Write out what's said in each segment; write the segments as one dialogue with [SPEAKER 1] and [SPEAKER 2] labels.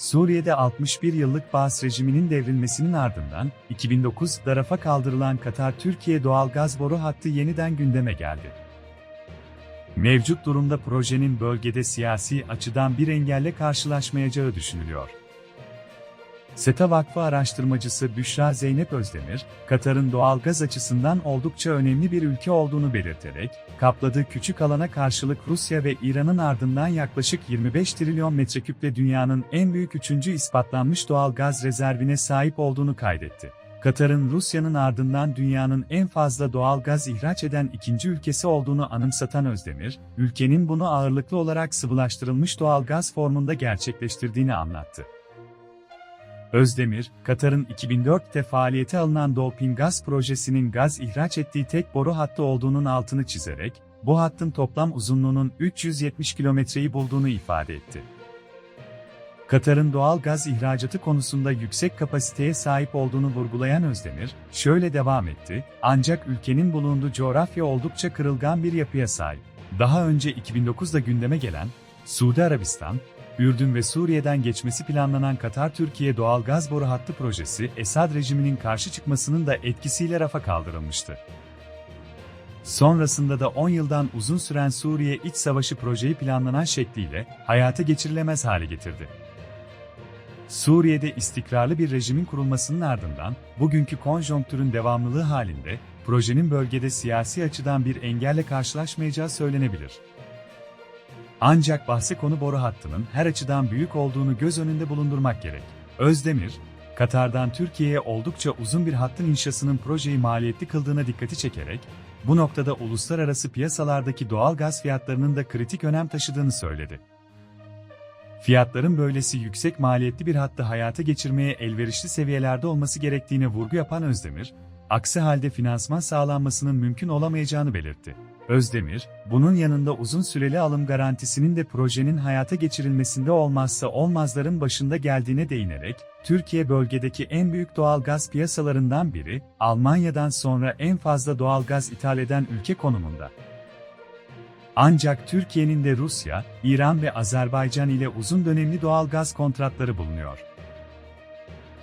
[SPEAKER 1] Suriye'de 61 yıllık Baas rejiminin devrilmesinin ardından 2009'da rafa kaldırılan Katar-Türkiye doğalgaz boru hattı yeniden gündeme geldi. Mevcut durumda projenin bölgede siyasi açıdan bir engelle karşılaşmayacağı düşünülüyor. SETA Vakfı araştırmacısı Büşra Zeynep Özdemir, Katar'ın doğalgaz açısından oldukça önemli bir ülke olduğunu belirterek, kapladığı küçük alana karşılık Rusya ve İran'ın ardından yaklaşık 25 trilyon metreküple dünyanın en büyük üçüncü ispatlanmış doğalgaz rezervine sahip olduğunu kaydetti. Katar'ın Rusya'nın ardından dünyanın en fazla doğal gaz ihraç eden ikinci ülkesi olduğunu anımsatan Özdemir, ülkenin bunu ağırlıklı olarak sıvılaştırılmış doğal gaz formunda gerçekleştirdiğini anlattı. Özdemir, Katar'ın 2004'te faaliyete alınan Dolphin Gaz projesinin gaz ihraç ettiği tek boru hattı olduğunun altını çizerek, bu hattın toplam uzunluğunun 370 kilometreyi bulduğunu ifade etti. Katar'ın doğal gaz ihracatı konusunda yüksek kapasiteye sahip olduğunu vurgulayan Özdemir, şöyle devam etti, ancak ülkenin bulunduğu coğrafya oldukça kırılgan bir yapıya sahip. Daha önce 2009'da gündeme gelen, Suudi Arabistan, Ürdün ve Suriye'den geçmesi planlanan Katar-Türkiye doğal gaz boru hattı projesi, Esad rejiminin karşı çıkmasının da etkisiyle rafa kaldırılmıştı. Sonrasında da 10 yıldan uzun süren Suriye iç savaşı projeyi planlanan şekliyle hayata geçirilemez hale getirdi. Suriye'de istikrarlı bir rejimin kurulmasının ardından, bugünkü konjonktürün devamlılığı halinde, projenin bölgede siyasi açıdan bir engelle karşılaşmayacağı söylenebilir. Ancak bahse konu boru hattının her açıdan büyük olduğunu göz önünde bulundurmak gerek. Özdemir, Katar'dan Türkiye'ye oldukça uzun bir hattın inşasının projeyi maliyetli kıldığına dikkati çekerek, bu noktada uluslararası piyasalardaki doğal gaz fiyatlarının da kritik önem taşıdığını söyledi. Fiyatların böylesi yüksek maliyetli bir hattı hayata geçirmeye elverişli seviyelerde olması gerektiğine vurgu yapan Özdemir, aksi halde finansman sağlanmasının mümkün olamayacağını belirtti. Özdemir, bunun yanında uzun süreli alım garantisinin de projenin hayata geçirilmesinde olmazsa olmazların başında geldiğine değinerek, Türkiye bölgedeki en büyük doğal gaz piyasalarından biri, Almanya'dan sonra en fazla doğal gaz ithal eden ülke konumunda. Ancak Türkiye'nin de Rusya, İran ve Azerbaycan ile uzun dönemli doğal gaz kontratları bulunuyor.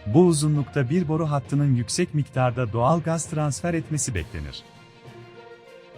[SPEAKER 1] Bu uzunlukta bir boru hattının yüksek miktarda doğal gaz transfer etmesi beklenir.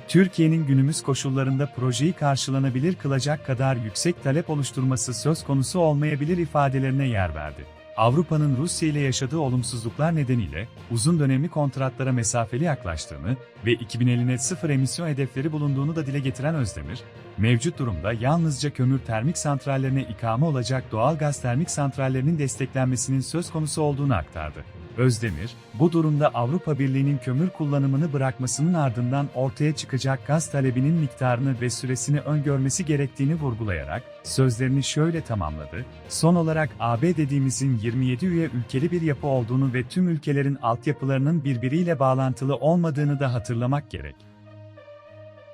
[SPEAKER 1] Türkiye'nin günümüz koşullarında projeyi karşılanabilir kılacak kadar yüksek talep oluşturması söz konusu olmayabilir ifadelerine yer verdi. Avrupa'nın Rusya ile yaşadığı olumsuzluklar nedeniyle uzun dönemli kontratlara mesafeli yaklaştığını ve 2050 net sıfır emisyon hedefleri bulunduğunu da dile getiren Özdemir, mevcut durumda yalnızca kömür termik santrallerine ikame olacak doğal gaz termik santrallerinin desteklenmesinin söz konusu olduğunu aktardı. Özdemir, bu durumda Avrupa Birliği'nin kömür kullanımını bırakmasının ardından ortaya çıkacak gaz talebinin miktarını ve süresini öngörmesi gerektiğini vurgulayarak, sözlerini şöyle tamamladı, son olarak AB dediğimizin 27 üye ülkeli bir yapı olduğunu ve tüm ülkelerin altyapılarının birbiriyle bağlantılı olmadığını da hatırlamak gerek.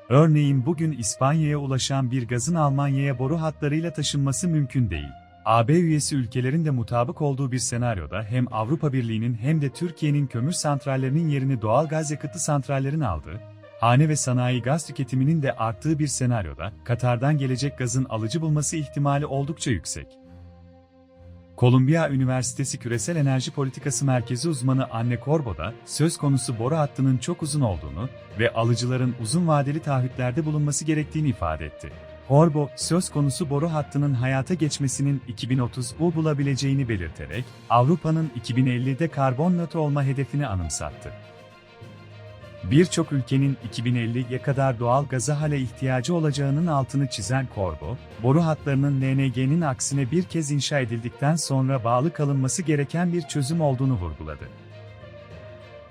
[SPEAKER 1] Örneğin bugün İspanya'ya ulaşan bir gazın Almanya'ya boru hatlarıyla taşınması mümkün değil. AB üyesi ülkelerin de mutabık olduğu bir senaryoda hem Avrupa Birliği'nin hem de Türkiye'nin kömür santrallerinin yerini doğal gaz yakıtlı santrallerin aldığı, hane ve sanayi gaz tüketiminin de arttığı bir senaryoda Katar'dan gelecek gazın alıcı bulması ihtimali oldukça yüksek. Kolumbiya Üniversitesi Küresel Enerji Politikası Merkezi uzmanı Anne Corbo da söz konusu boru hattının çok uzun olduğunu ve alıcıların uzun vadeli taahhütlerde bulunması gerektiğini ifade etti. Horbo, söz konusu boru hattının hayata geçmesinin 2030'u bulabileceğini belirterek, Avrupa'nın 2050'de karbon nötr olma hedefini anımsattı. Birçok ülkenin 2050'ye kadar doğal gaza hala ihtiyacı olacağının altını çizen Corbo, boru hatlarının LNG'nin aksine bir kez inşa edildikten sonra bağlı kalınması gereken bir çözüm olduğunu vurguladı.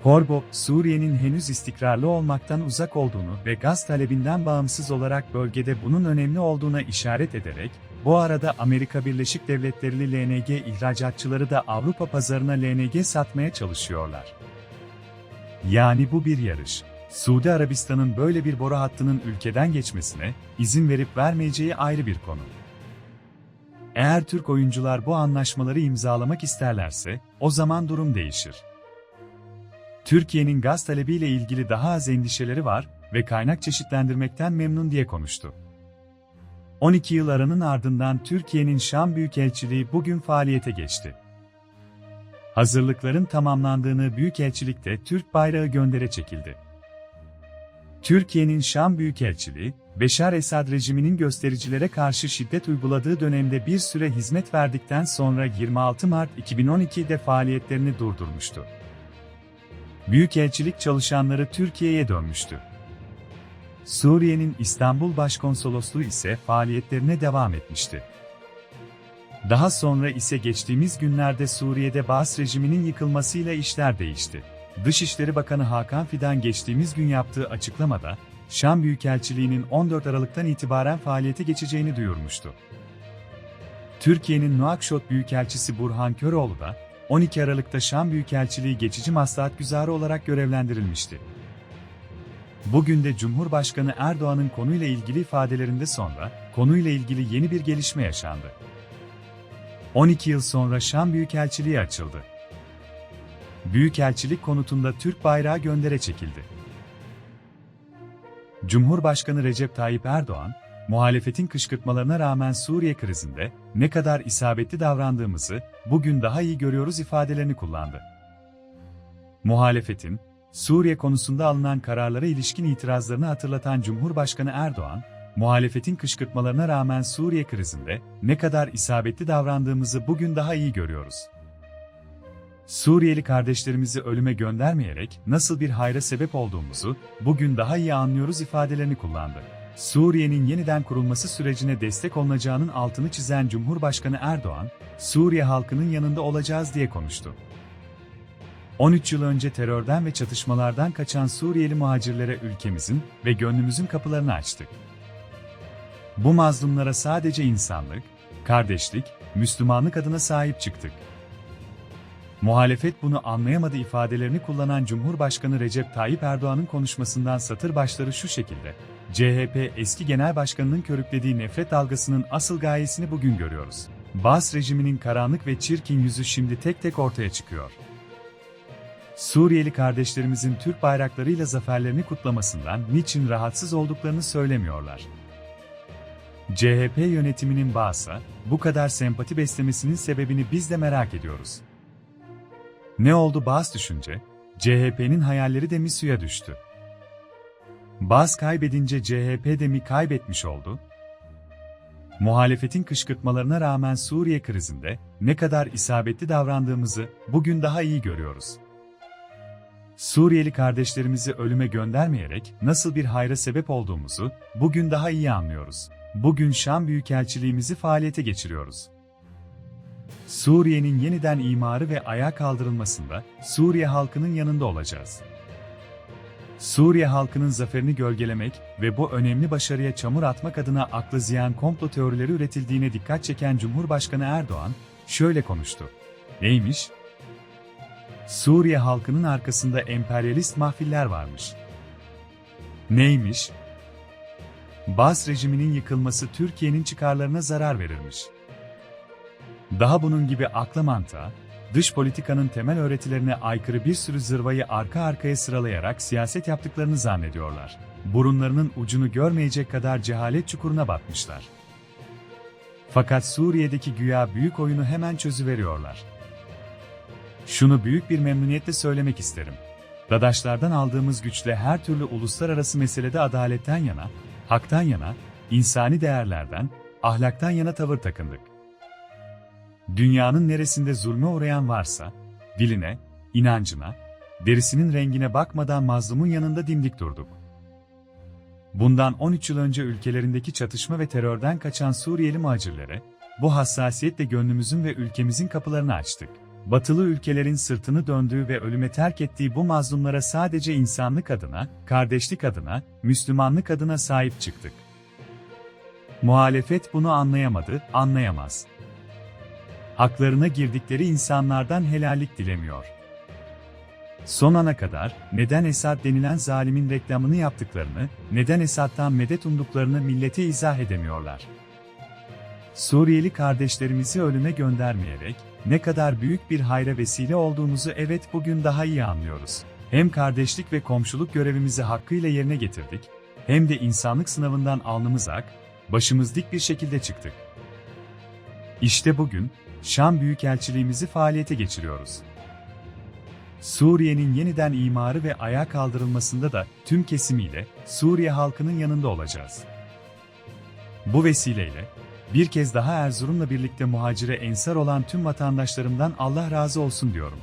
[SPEAKER 1] Corbo, Suriye'nin henüz istikrarlı olmaktan uzak olduğunu ve gaz talebinden bağımsız olarak bölgede bunun önemli olduğuna işaret ederek, bu arada Amerika Birleşik Devletleri LNG ihracatçıları da Avrupa pazarına LNG satmaya çalışıyorlar. Yani bu bir yarış. Suudi Arabistan'ın böyle bir boru hattının ülkeden geçmesine izin verip vermeyeceği ayrı bir konu. Eğer Türk oyuncular bu anlaşmaları imzalamak isterlerse, o zaman durum değişir. Türkiye'nin gaz talebiyle ilgili daha az endişeleri var ve kaynak çeşitlendirmekten memnun diye konuştu. 12 yıl aranın ardından Türkiye'nin Şam Büyükelçiliği bugün faaliyete geçti. Hazırlıkların tamamlandığını Büyükelçilikte Türk bayrağı göndere çekildi. Türkiye'nin Şam Büyükelçiliği, Beşar Esad rejiminin göstericilere karşı şiddet uyguladığı dönemde bir süre hizmet verdikten sonra 26 Mart 2012'de faaliyetlerini durdurmuştu. Büyükelçilik çalışanları Türkiye'ye dönmüştü. Suriye'nin İstanbul Başkonsolosluğu ise faaliyetlerine devam etmişti. Daha sonra ise geçtiğimiz günlerde Suriye'de Baas rejiminin yıkılmasıyla işler değişti. Dışişleri Bakanı Hakan Fidan geçtiğimiz gün yaptığı açıklamada, Şam Büyükelçiliği'nin 14 Aralık'tan itibaren faaliyete geçeceğini duyurmuştu. Türkiye'nin Nuakşot Büyükelçisi Burhan Köroğlu da, 12 Aralık'ta Şam Büyükelçiliği geçici maslahat güzarı olarak görevlendirilmişti. Bugün de Cumhurbaşkanı Erdoğan'ın konuyla ilgili ifadelerinde sonra, konuyla ilgili yeni bir gelişme yaşandı. 12 yıl sonra Şam Büyükelçiliği açıldı. Büyükelçilik konutunda Türk bayrağı göndere çekildi. Cumhurbaşkanı Recep Tayyip Erdoğan, muhalefetin kışkırtmalarına rağmen Suriye krizinde ne kadar isabetli davrandığımızı bugün daha iyi görüyoruz ifadelerini kullandı. Muhalefetin, Suriye konusunda alınan kararlara ilişkin itirazlarını hatırlatan Cumhurbaşkanı Erdoğan, muhalefetin kışkırtmalarına rağmen Suriye krizinde ne kadar isabetli davrandığımızı bugün daha iyi görüyoruz. Suriyeli kardeşlerimizi ölüme göndermeyerek nasıl bir hayra sebep olduğumuzu bugün daha iyi anlıyoruz ifadelerini kullandı. Suriye'nin yeniden kurulması sürecine destek olunacağının altını çizen Cumhurbaşkanı Erdoğan, Suriye halkının yanında olacağız diye konuştu. 13 yıl önce terörden ve çatışmalardan kaçan Suriyeli muhacirlere ülkemizin ve gönlümüzün kapılarını açtık. Bu mazlumlara sadece insanlık, kardeşlik, Müslümanlık adına sahip çıktık. Muhalefet bunu anlayamadı ifadelerini kullanan Cumhurbaşkanı Recep Tayyip Erdoğan'ın konuşmasından satır başları şu şekilde. CHP eski genel başkanının körüklediği nefret dalgasının asıl gayesini bugün görüyoruz. Bas rejiminin karanlık ve çirkin yüzü şimdi tek tek ortaya çıkıyor. Suriyeli kardeşlerimizin Türk bayraklarıyla zaferlerini kutlamasından niçin rahatsız olduklarını söylemiyorlar. CHP yönetiminin Bağız'a bu kadar sempati beslemesinin sebebini biz de merak ediyoruz. Ne oldu Bağız düşünce? CHP'nin hayalleri de mi suya düştü? Bağız kaybedince CHP de mi kaybetmiş oldu? Muhalefetin kışkırtmalarına rağmen Suriye krizinde ne kadar isabetli davrandığımızı bugün daha iyi görüyoruz. Suriyeli kardeşlerimizi ölüme göndermeyerek nasıl bir hayra sebep olduğumuzu bugün daha iyi anlıyoruz. Bugün Şam Büyükelçiliğimizi faaliyete geçiriyoruz. Suriye'nin yeniden imarı ve ayağa kaldırılmasında Suriye halkının yanında olacağız. Suriye halkının zaferini gölgelemek ve bu önemli başarıya çamur atmak adına aklı ziyan komplo teorileri üretildiğine dikkat çeken Cumhurbaşkanı Erdoğan şöyle konuştu. Neymiş? Suriye halkının arkasında emperyalist mahfiller varmış. Neymiş? Bas rejiminin yıkılması Türkiye'nin çıkarlarına zarar verirmiş. Daha bunun gibi akla mantığa, dış politikanın temel öğretilerine aykırı bir sürü zırvayı arka arkaya sıralayarak siyaset yaptıklarını zannediyorlar. Burunlarının ucunu görmeyecek kadar cehalet çukuruna batmışlar. Fakat Suriye'deki güya büyük oyunu hemen çözüveriyorlar. Şunu büyük bir memnuniyetle söylemek isterim. Dadaşlardan aldığımız güçle her türlü uluslararası meselede adaletten yana, haktan yana, insani değerlerden, ahlaktan yana tavır takındık. Dünyanın neresinde zulme uğrayan varsa, diline, inancına, derisinin rengine bakmadan mazlumun yanında dimdik durduk. Bundan 13 yıl önce ülkelerindeki çatışma ve terörden kaçan Suriyeli muhacirlere, bu hassasiyetle gönlümüzün ve ülkemizin kapılarını açtık. Batılı ülkelerin sırtını döndüğü ve ölüme terk ettiği bu mazlumlara sadece insanlık adına, kardeşlik adına, Müslümanlık adına sahip çıktık. Muhalefet bunu anlayamadı, anlayamaz. Haklarına girdikleri insanlardan helallik dilemiyor. Son ana kadar neden Esad denilen zalimin reklamını yaptıklarını, neden Esad'dan medet umduklarını millete izah edemiyorlar. Suriyeli kardeşlerimizi ölüme göndermeyerek, ne kadar büyük bir hayra vesile olduğumuzu evet bugün daha iyi anlıyoruz. Hem kardeşlik ve komşuluk görevimizi hakkıyla yerine getirdik, hem de insanlık sınavından alnımız ak, başımız dik bir şekilde çıktık. İşte bugün, Şam Büyükelçiliğimizi faaliyete geçiriyoruz. Suriye'nin yeniden imarı ve ayağa kaldırılmasında da tüm kesimiyle Suriye halkının yanında olacağız. Bu vesileyle, bir kez daha Erzurum'la birlikte muhacire ensar olan tüm vatandaşlarımdan Allah razı olsun diyorum.